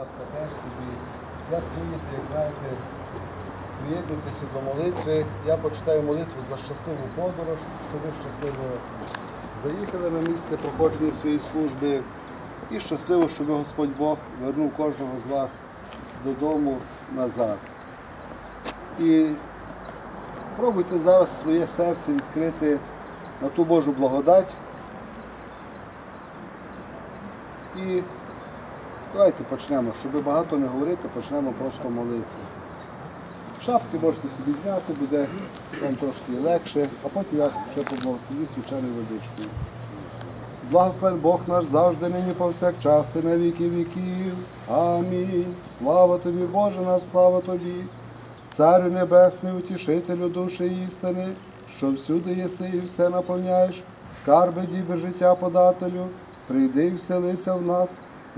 ласка, теж собі. Як вмієте, як знаєте, приєднуйтеся до молитви. Я почитаю молитву за щасливу подорож, щоб ви щасливо заїхали на місце проходження своєї служби. І щасливо, щоб Господь Бог вернув кожного з вас додому назад. І пробуйте зараз своє серце відкрити на ту Божу благодать. І давайте почнемо, щоб багато не говорити, почнемо просто молитися. Шапки можете собі зняти, буде вам трошки легше, а потім я ще поблагословлю свяченою водичкою. Благословен Бог наш завжди, нині повсякчас і на віки віків. Амінь. Слава тобі, Боже наш, слава тобі, Царю Небесний, утішителю душі істини, що всюди єси і все наповняєш, скарби діби життя подателю, прийди і вселися в нас,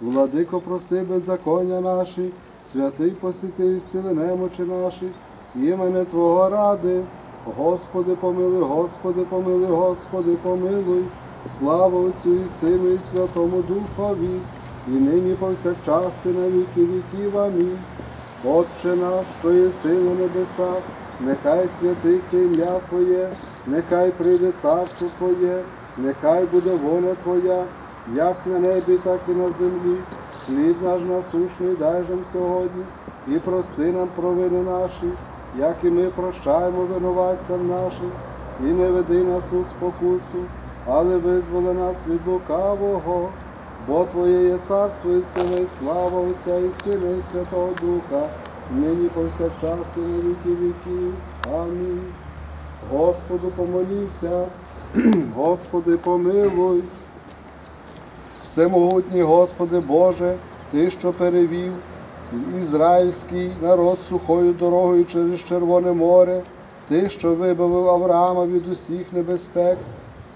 владико, прости беззаконня наші, святий посіти і зціли немочі наші, імене Твого ради. Господи, помилуй, Господи, помилуй, Господи, помилуй, слава Отцю і Сину, і Святому Духові, і нині повсякчас, і на віки віків. Амінь. Отче наш, що єси на небесах, нехай святиться ім'я Твоє, нехай прийде царство Твоє, нехай буде воля Твоя, як на небі, так і на землі. Хліб наш насушний дай нам сьогодні, і прости нам провини наші, як і ми прощаємо винуватцям нашим, і не веди нас у спокусу, але визволи нас від лукавого. Бо Твоє є царство і сила, і слава Отця і Сина, і Святого Духа, нині повсякчас і на віки віків. Амінь. Господу помолівся, Господи помилуй. Всемогутній Господи Боже, Ти, що перевів ізраїльський народ сухою дорогою через Червоне море, Ти, що вибавив Авраама від усіх небезпек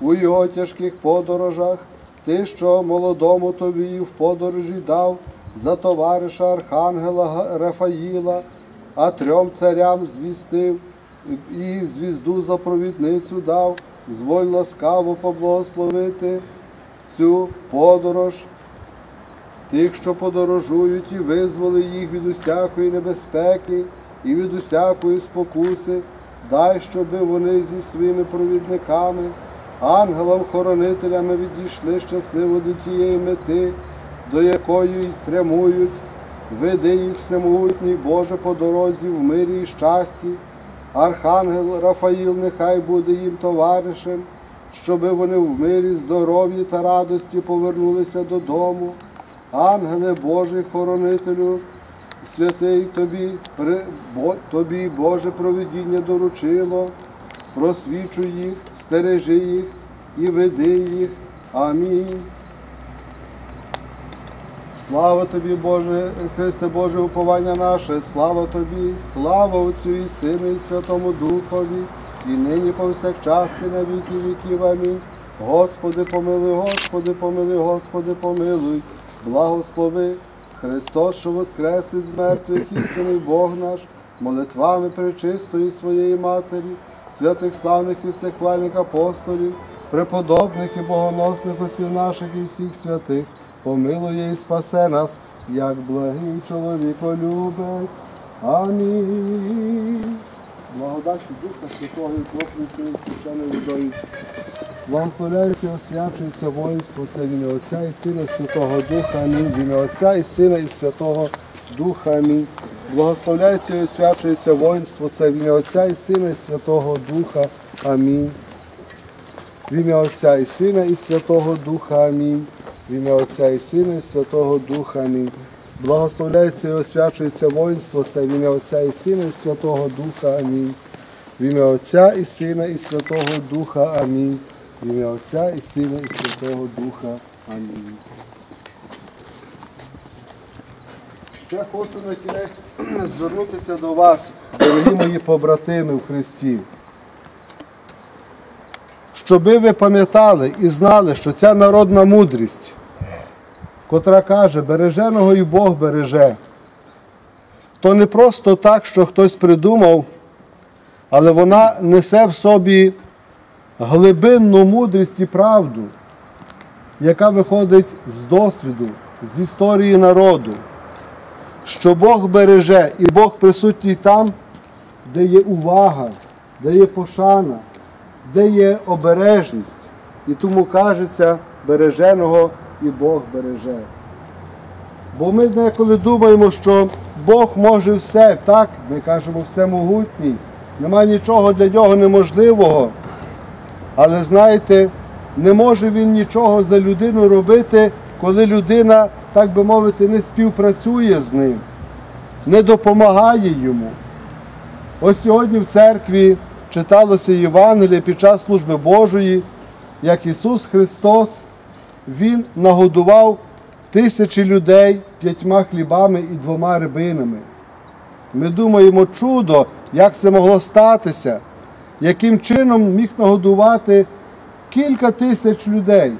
у його тяжких подорожах, Ти, що молодому тобі в подорожі дав за товариша Архангела Рафаїла, а трьом царям звістив і звізду за провідницю дав, зволь ласкаво поблагословити цю подорож. Тих, що подорожують, і визволи їх від усякої небезпеки і від усякої спокуси, дай, щоби вони зі своїми провідниками, ангелам-хоронителями відійшли щасливо до тієї мети, до якої прямують, веди їх всемогутній Боже по дорозі в мирі і щасті. Архангел Рафаїл нехай буде їм товаришем, щоби вони в мирі, здоров'ї та радості повернулися додому. Ангеле Божий, хоронителю, святий тобі, при- Бо- тобі Боже провидіння доручило, просвічуй їх, стережи їх і веди їх. Амінь. Слава тобі, Боже, Христе Боже, уповання наше, слава тобі, слава Отцю і Сину, і Святому Духові, і нині повсякчас, і на віки віків. Амінь. Господи, помилуй, Господи, помилуй, Господи, помилуй, благослови Христос, що воскрес із мертвих, істинний Бог наш, молитвами пречистої своєї Матері, святих славних і всехвальних апостолів, преподобних і богоносних отців наших і всіх святих, помилує і спасе нас, як благий чоловіколюбець. Амінь. Благодаті Духа Святого і Клопниці священною водою. Благословляється, і освячується воїнство, це в ім'я Отця і Сина, Святого Духа. Амінь. В ім'я Отця і Сина, і Святого Духа. Амінь. Благословляється і освячується воїнство, це ім'я Отця і Сина, і Святого Духа. Амінь. В ім'я Отця і Сина, і Святого Духа. Амінь. В ім'я Отця і Сина, і Святого Духа. Амінь. Благословляється і освячується воїнство, це в ім'я Отця і Сина, і Святого Духа. Амінь. В ім'я Отця і Сина, і Святого Духа. Амінь. В ім'я Отця і Сина, і Святого Духа. Амінь. Ще хочу на кінець звернутися до вас, дорогі мої побратими в Христі. Щоби ви пам'ятали і знали, що ця народна мудрість, котра каже, береженого і Бог береже, то не просто так, що хтось придумав, але вона несе в собі глибинну мудрість і правду, яка виходить з досвіду, з історії народу, що Бог береже і Бог присутній там, де є увага, де є пошана, де є обережність. І тому кажеться, береженого і Бог береже. Бо ми деколи думаємо, що Бог може все, так, ми кажемо всемогутній, немає нічого для нього неможливого. Але знаєте, не може він нічого за людину робити, коли людина, так би мовити, не співпрацює з ним, не допомагає йому. Ось сьогодні в церкві читалося Євангеліє під час служби Божої, як Ісус Христос, Він нагодував тисячі людей п'ятьма хлібами і двома рибинами. Ми думаємо, чудо, як це могло статися, яким чином міг нагодувати кілька тисяч людей.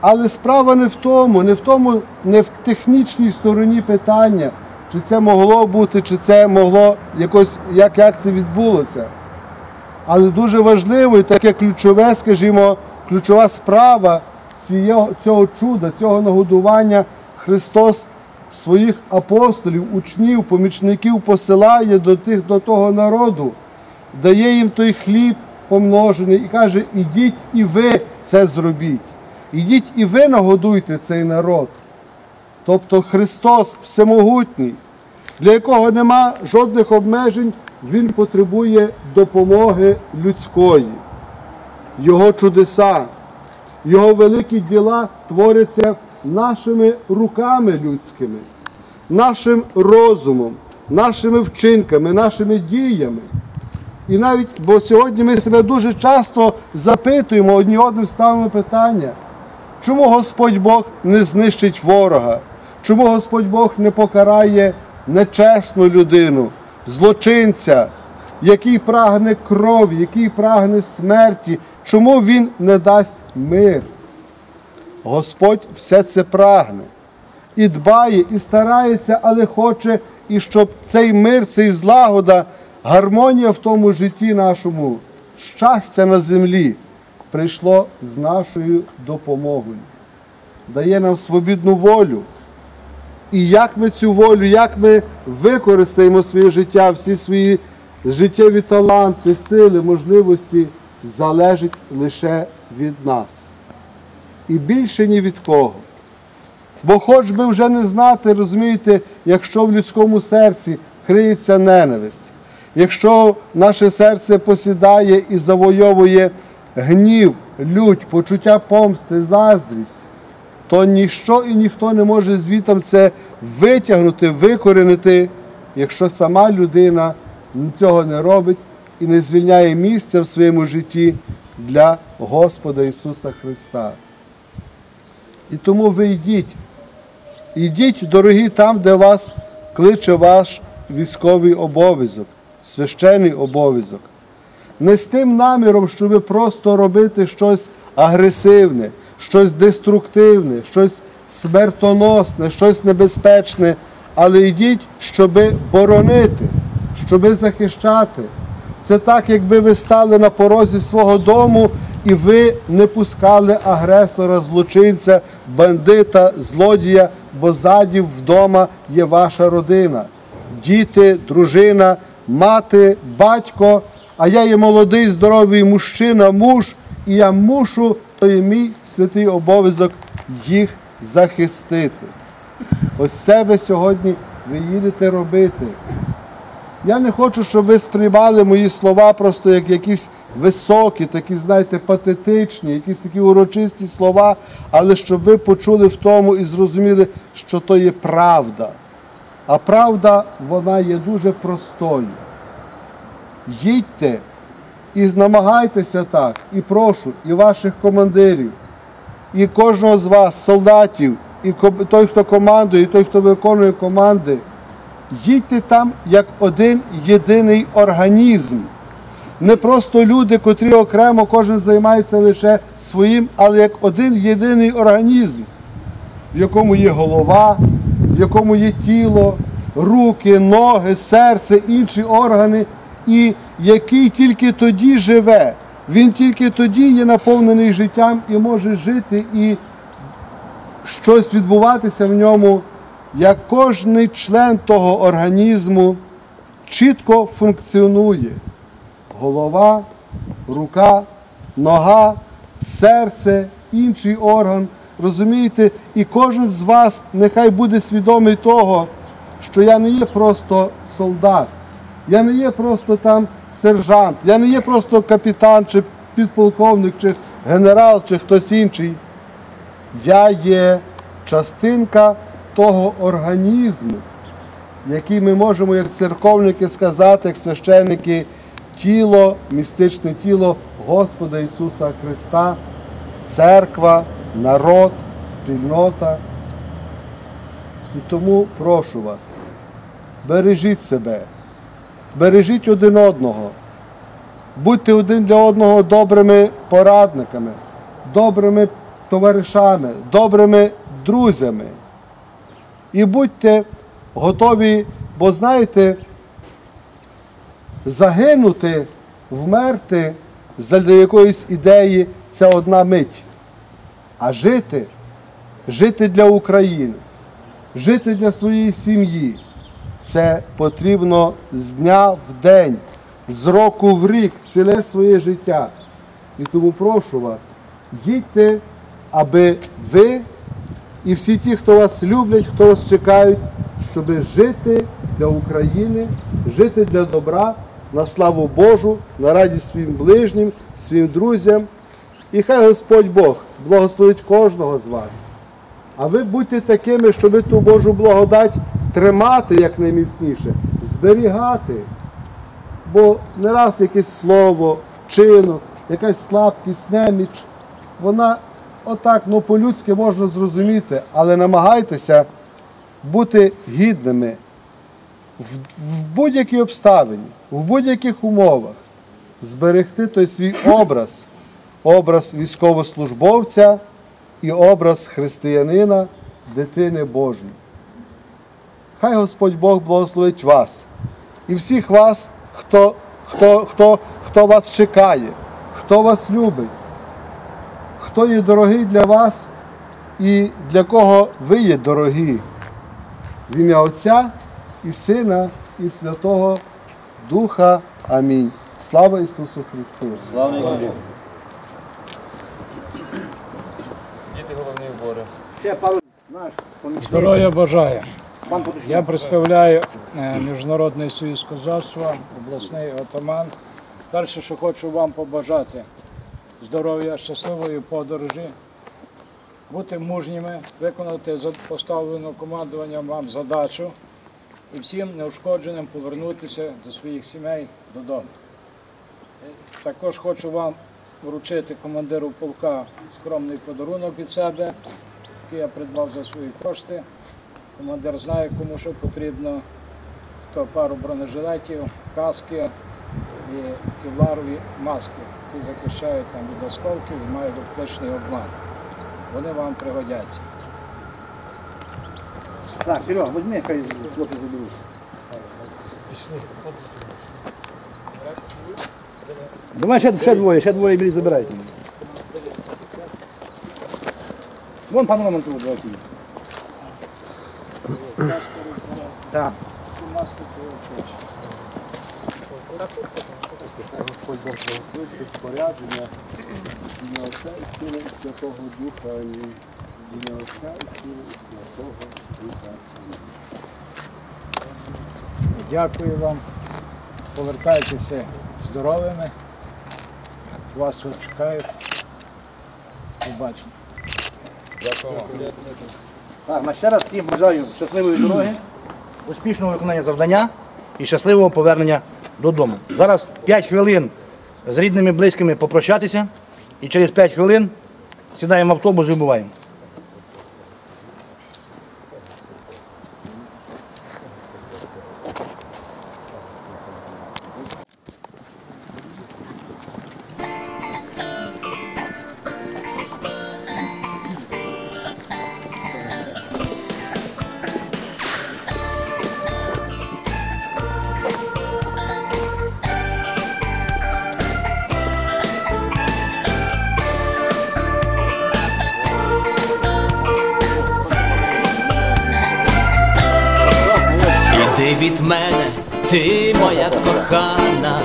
Але справа не в тому, не в тому, не в технічній стороні питання, чи це могло бути, чи це могло якось, як, як це відбулося. Але дуже важливо і таке ключове, скажімо, ключова справа цього, чуда, цього нагодування Христос своїх апостолів, учнів, помічників посилає до тих, до того народу, дає їм той хліб помножений і каже, ідіть і ви це зробіть. Ідіть і ви нагодуйте цей народ. Тобто Христос всемогутній, для якого нема жодних обмежень, Він потребує допомоги людської. Його чудеса, Його великі діла творяться нашими руками людськими, нашим розумом, нашими вчинками, нашими діями. І навіть, бо сьогодні ми себе дуже часто запитуємо, одні одним ставимо питання, чому Господь Бог не знищить ворога? Чому Господь Бог не покарає нечесну людину, злочинця, який прагне крові, який прагне смерті? Чому Він не дасть мир? Господь все це прагне і дбає, і старається, але хоче, і щоб цей мир, цей злагода, гармонія в тому житті нашому, щастя на землі прийшло з нашою допомогою, дає нам свобідну волю. І як ми цю волю, як ми використаємо своє життя, всі свої життєві таланти, сили, можливості, залежить лише від нас. І більше ні від кого. Бо хоч би вже не знати, розумієте, якщо в людському серці криється ненависть, якщо наше серце посідає і завойовує гнів, лють, почуття помсти, заздрість, то ніщо і ніхто не може звітом це витягнути, викоренити, якщо сама людина цього не робить і не звільняє місця в своєму житті для Господа Ісуса Христа. І тому ви йдіть, йдіть, дорогі, там, де вас кличе ваш військовий обов'язок, священний обов'язок. Не з тим наміром, щоб просто робити щось агресивне, щось деструктивне, щось смертоносне, щось небезпечне, але йдіть, щоб боронити, щоб захищати. Це так, якби ви стали на порозі свого дому і ви не пускали агресора, злочинця, бандита, злодія, бо ззаді вдома є ваша родина, діти, дружина, мати, батько. А я є молодий, здоровий мужчина, муж, і я мушу, то є мій святий обов'язок їх захистити. Ось це ви сьогодні ви їдете робити. Я не хочу, щоб ви сприймали мої слова просто як якісь високі, такі, знаєте, патетичні, якісь такі урочисті слова, але щоб ви почули в тому і зрозуміли, що то є правда. А правда, вона є дуже простою. Їдьте і намагайтеся так, і прошу, і ваших командирів, і кожного з вас, солдатів, і той, хто командує, і той, хто виконує команди, їдьте там як один єдиний організм. Не просто люди, котрі окремо кожен займається лише своїм, але як один єдиний організм, в якому є голова, в якому є тіло, руки, ноги, серце, інші органи, і який тільки тоді живе. Він тільки тоді є наповнений життям і може жити і щось відбуватися в ньому, як кожний член того організму чітко функціонує. Голова, рука, нога, серце, інший орган. Розумієте, і кожен з вас нехай буде свідомий того, що я не є просто солдат, я не є просто там сержант, я не є просто капітан, чи підполковник, чи генерал, чи хтось інший. Я є частинка того організму, який ми можемо, як церковники, сказати, як священники, тіло, містичне тіло Господа Ісуса Христа, церква, народ, спільнота. І тому прошу вас, бережіть себе, бережіть один одного, будьте один для одного добрими порадниками, добрими товаришами, добрими друзями. І будьте готові, бо знаєте, загинути, вмерти задля якоїсь ідеї це одна мить. А жити, жити для України, жити для своєї сім'ї. Це потрібно з дня в день, з року в рік, ціле своє життя. І тому прошу вас, їдьте, аби ви і всі ті, хто вас люблять, хто вас чекають, щоб жити для України, жити для добра, на славу Божу, на радість своїм ближнім, своїм друзям. І хай Господь Бог благословить кожного з вас. А ви будьте такими, щоб ту Божу благодать тримати якнайміцніше, зберігати. Бо не раз якесь слово, вчинок, якась слабкість, неміч, вона отак, ну по-людськи можна зрозуміти, але намагайтеся бути гідними в, в будь-якій обставині, в будь-яких умовах, зберегти той свій образ, образ військовослужбовця і образ християнина, дитини Божої. Хай Господь Бог благословить вас і всіх вас, хто, хто, хто, хто вас чекає, хто вас любить, хто є дорогий для вас і для кого ви є дорогі. В ім'я Отця і Сина, і Святого Духа. Амінь. Слава Ісусу Христу! Слава Богу. Діти головні убори. Здоров'я бажаю. Я представляю е, Міжнародний союз козацтва, обласний отаман. Далі, що хочу вам побажати здоров'я, щасливої подорожі, бути мужніми, виконати поставлену командуванням вам задачу і всім неушкодженим повернутися до своїх сімей додому. Також хочу вам вручити командиру полка скромний подарунок від себе, який я придбав за свої кошти. Командир знає, кому що потрібно. То пару бронежилетів, каски і кевларові маски, які захищають там від осколків і мають оптичний обман. Вони вам пригодяться. Так, Серега, возьми, хай хлопці заберуть. Давай ще, ще двоє, ще двоє білі забирайте. Вон пан Роман тут, давайте. Так. Господь Бог благословить це спорядження ім'я Отця і Сина і Святого Духа. Амінь. Ім'я Отця і Сина і Святого Духа. Дякую вам. Повертайтеся здоровими. Вас тут чекають. Побачимо. Так, на ще раз всім бажаю щасливої дороги, успішного виконання завдання і щасливого повернення додому. Зараз 5 хвилин з рідними, близькими попрощатися і через 5 хвилин сідаємо в автобус і вбуваємо. Ти моя кохана,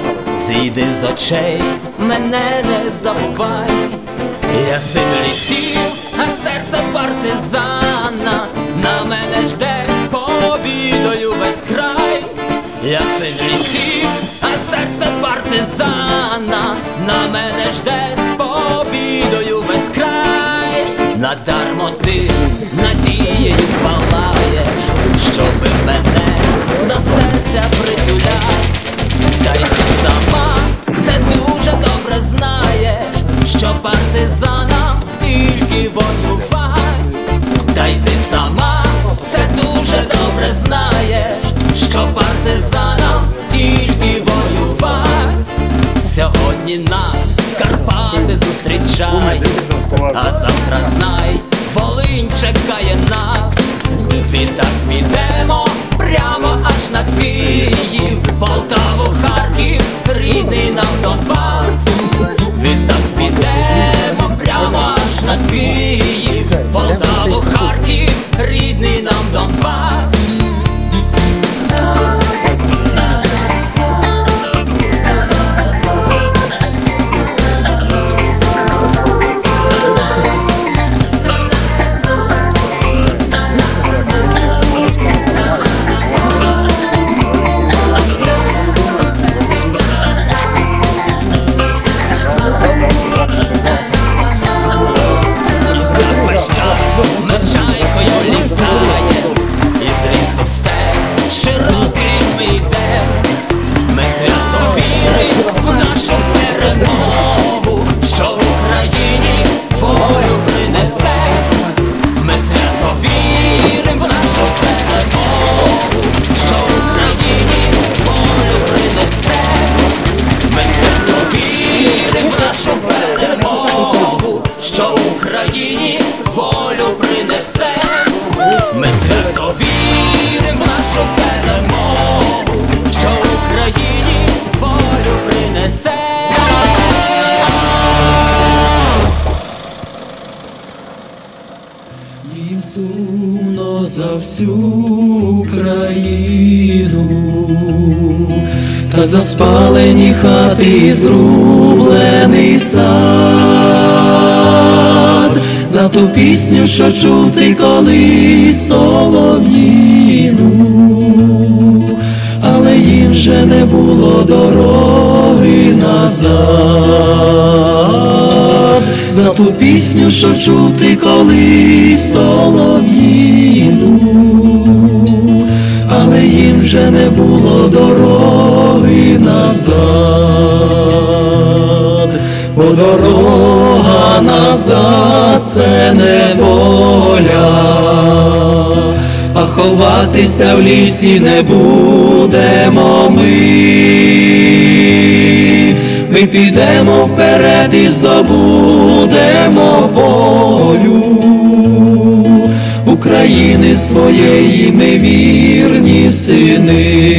зійди з очей, мене не забувай. Я син лісів, а серце партизана, на мене жде з побідою весь край. Я син лісів, а серце партизана, на мене жде з побідою весь край. Надармо ти що партизанам тільки воювать. Та й ти сама це дуже добре знаєш, що партизанам тільки воювать. Сьогодні нас Карпати зустрічають, а завтра знай, Волинь чекає нас. Відтак підемо прямо аж на Київ, Полтаву, Харків, рідний нам Донбас. Відтак підемо прямо аж на Київ, Полтаву, Харків, всю країну, та за спалені хати зрублений сад, за ту пісню, що чув ти колись солов'їну, але їм же не було дороги назад, за ту пісню, що чув ти колись солов'їну, їм же не було дороги назад, бо дорога назад це не воля а ховатися в лісі не будемо ми. Ми підемо вперед і здобудемо волю України своєї ми вірні сини.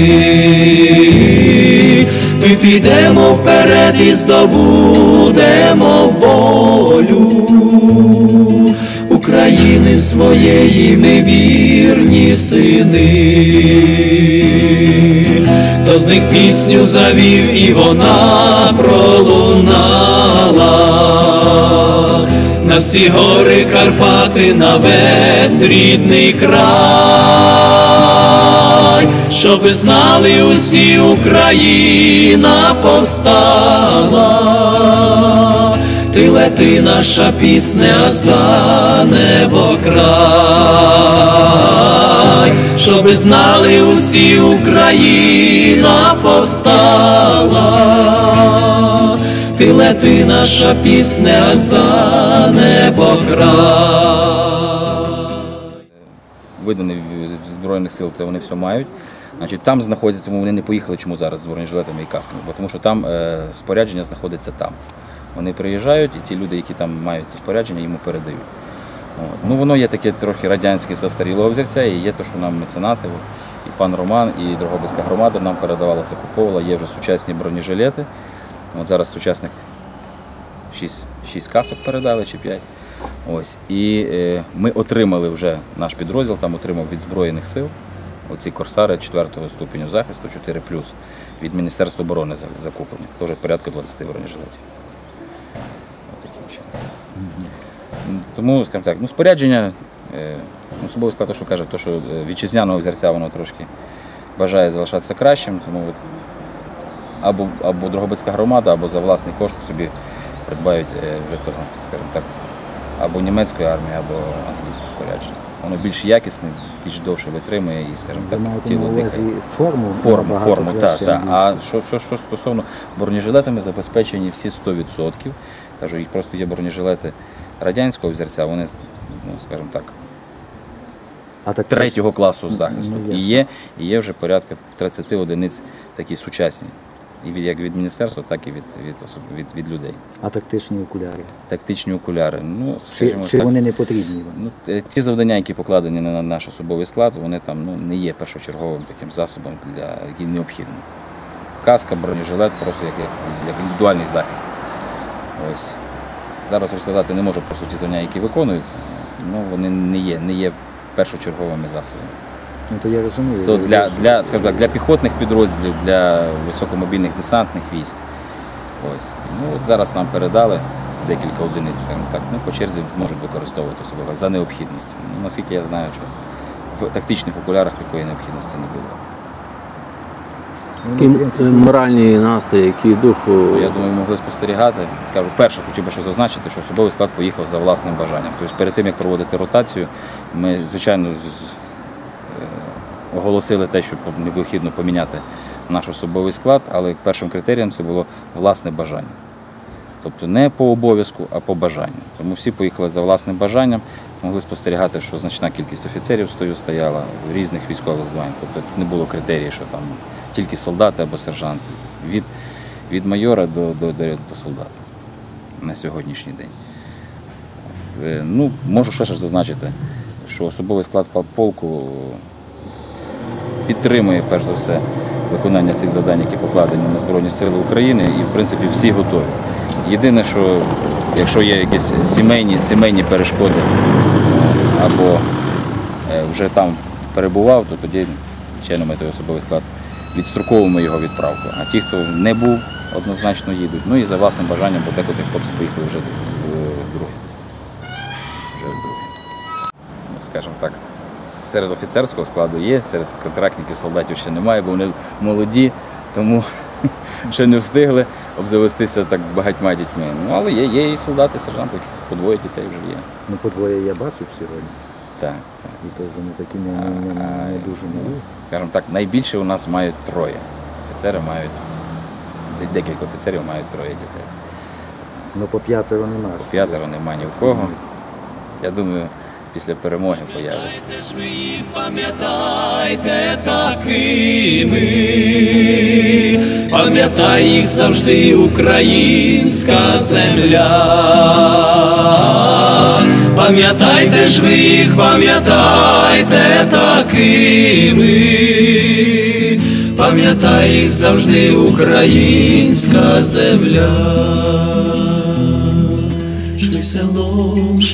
Ми підемо вперед і здобудемо волю. України своєї ми вірні сини, хто з них пісню завів, і вона пролунала на всі гори Карпати, на весь рідний край, щоби знали усі Україна повстала. Ти лети наша пісня за небо край, щоби знали усі Україна повстала, ти лети наша пісня за небо край. виданий в Збройних сил, це вони все мають. Значить, там знаходяться, тому вони не поїхали, чому зараз з бронежилетами і касками, бо тому що там е, спорядження знаходиться там. Вони приїжджають, і ті люди, які там мають спорядження, йому передають. От. Ну, воно є таке трохи радянське застарілого взірця, і є те, що нам меценати, і пан Роман, і Дрогобицька громада нам передавала, закуповувала. Є вже сучасні бронежилети. От зараз сучасних 6, 6 касок передали чи 5. Ось. І е, ми отримали вже наш підрозділ, там отримав від Збройних сил. Оці корсари 4 ступеню захисту 4 від Міністерства оборони за- закуплені. Теж порядка 20 бронежилетів. Тому, скажімо так, ну, спорядження, е, особливо сказати, що каже, то, що е, вітчизняного взірця воно трошки бажає залишатися кращим, тому от або, або Дрогобицька громада, або за власний кошт собі придбають е, вже того, скажімо так, або німецької армії, або англійське спорядження. Воно більш якісне, більш довше витримує і, скажімо так, тіло дихає. форму? Форму, форму, так, так. А що, що, що стосовно бронежилетами забезпечені всі 100%. Кажу, їх просто є бронежилети радянського взірця, вони, ну, скажімо так, А так третього класу захисту. ну, і, є, і є вже порядка 30 одиниць такі сучасні. І від, як від міністерства, так і від, від, від, від людей. А тактичні окуляри? Тактичні окуляри. Ну, Чи, скажімо чи так, вони не потрібні? Ну, ті завдання, які покладені на наш особовий склад, вони там ну, не є першочерговим таким засобом, для, який необхідний. Каска, бронежилет просто як, як, як індивідуальний захист. Ось. Зараз розказати не можу просто ті завдання, які виконуються, ну, вони не є, не є першочерговими засобами. Ну то я розумію. То для, для, скажімо так, для піхотних підрозділів, для високомобільних десантних військ. Ось. Ну, от зараз нам передали декілька одиниць, скажімо так, ну, по черзі можуть використовувати себе за необхідності. Ну, наскільки я знаю, що в тактичних окулярах такої необхідності не було. В Який принципі, моральний настрій, який дух Я думаю, могли спостерігати. Кажу, перше хотів би що зазначити, що особовий склад поїхав за власним бажанням. Тобто перед тим, як проводити ротацію, ми, звичайно, оголосили те, що необхідно поміняти наш особовий склад, але першим критерієм це було власне бажання. Тобто не по обов'язку, а по бажанню. Тому всі поїхали за власним бажанням, могли спостерігати, що значна кількість офіцерів стою стояла різних військових звань. Тобто тут не було критерії, що там тільки солдати або сержанти. Від, від майора до, до, до, до солдата на сьогоднішній день. Е, Ну, можу ще ж зазначити, що особовий склад полку підтримує перш за все виконання цих завдань, які покладені на Збройні Сили України, і в принципі всі готові. Єдине, що якщо є якісь сімейні, сімейні перешкоди е, або е, вже там перебував, то тоді, ми той особовий склад відстроковуємо його відправку. А ті, хто не був, однозначно їдуть. Ну і за власним бажанням, бо декотрі хлопці поїхали вже в- вдруге. Вже вдруге. Ну, скажімо так, серед офіцерського складу є, серед контрактників солдатів ще немає, бо вони молоді, тому ще не встигли обзавестися так багатьма дітьми. Ну, але є, є і солдати, сержанти, по двоє дітей вже є. Ну, подвоє я бачив сьогодні. Так, так. І то вже не такі не, не, не, не дуже малі. Скажімо так, найбільше у нас мають троє. Офіцери мають, декілька офіцерів мають троє дітей. Ну по п'ятеро немає. По П'ятеро немає ні в кого. Я думаю, після перемоги появиться. ж ви їх пам'ятайте такими, пам'ятай їх завжди українська земля. Пам'ятайте ж ви їх, пам'ятайте такими, пам'ятай їх завжди українська земля.